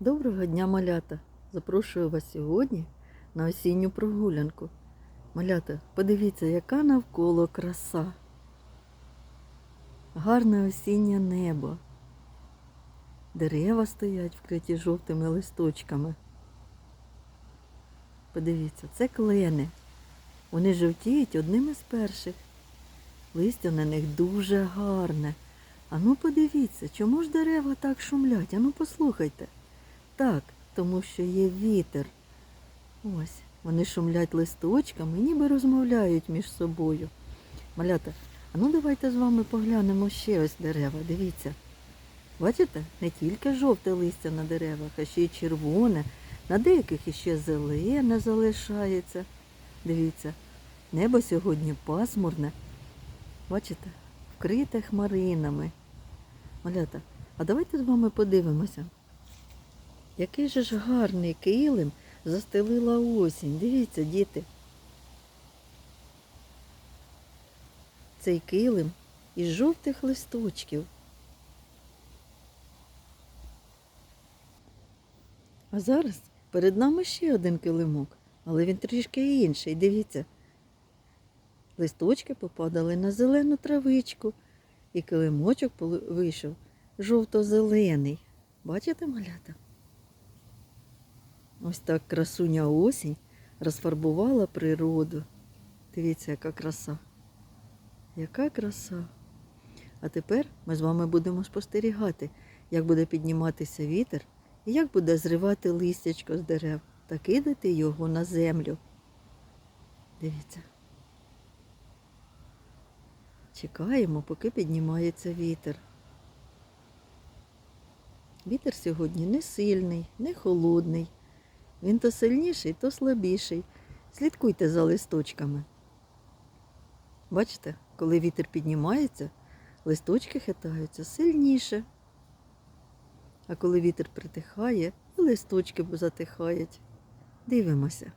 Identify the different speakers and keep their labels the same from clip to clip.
Speaker 1: Доброго дня, малята! Запрошую вас сьогодні на осінню прогулянку. Малята, подивіться, яка навколо краса. Гарне осіннє небо. Дерева стоять вкриті жовтими листочками. Подивіться, це клени. Вони жовтіють одним із перших. Листя на них дуже гарне. Ану подивіться, чому ж дерева так шумлять? Ану послухайте. Так, тому що є вітер. Ось, вони шумлять листочками, ніби розмовляють між собою. Малята, а ну давайте з вами поглянемо ще ось дерева. Дивіться. Бачите, не тільки жовте листя на деревах, а ще й червоне, на деяких іще зелене залишається. Дивіться, небо сьогодні пасмурне. Бачите, вкрите хмаринами. Малята, а давайте з вами подивимося. Який же ж гарний килим застелила осінь. Дивіться, діти. Цей килим із жовтих листочків. А зараз перед нами ще один килимок, але він трішки інший. Дивіться. Листочки попадали на зелену травичку, і килимочок вийшов жовто-зелений. Бачите, малята? Ось так красуня осінь розфарбувала природу. Дивіться, яка краса. Яка краса. А тепер ми з вами будемо спостерігати, як буде підніматися вітер і як буде зривати листячко з дерев та кидати його на землю. Дивіться. Чекаємо, поки піднімається вітер. Вітер сьогодні не сильний, не холодний. Він то сильніший, то слабіший. Слідкуйте за листочками. Бачите, коли вітер піднімається, листочки хитаються сильніше. А коли вітер притихає, і листочки затихають. Дивимося.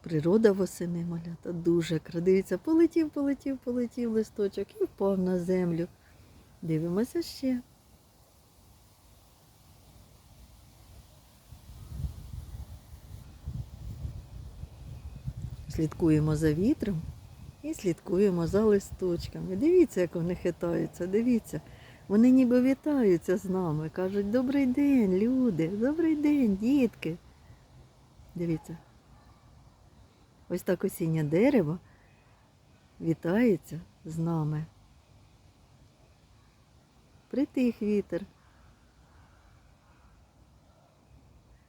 Speaker 1: Природа восени малята дуже кра. Дивіться, полетів, полетів, полетів листочок і впав на землю. Дивимося ще. Слідкуємо за вітром і слідкуємо за листочками. Дивіться, як вони хитаються, дивіться. Вони ніби вітаються з нами. Кажуть, добрий день, люди, добрий день, дітки. Дивіться. Ось так осіннє дерево вітається з нами. Притих вітер.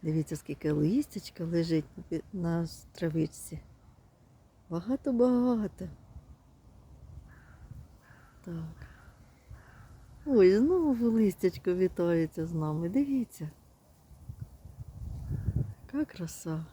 Speaker 1: Дивіться, скільки листячка лежить на травичці. Багато-багато. Так. Ой, знову листячко вітається з нами. Дивіться. Яка краса.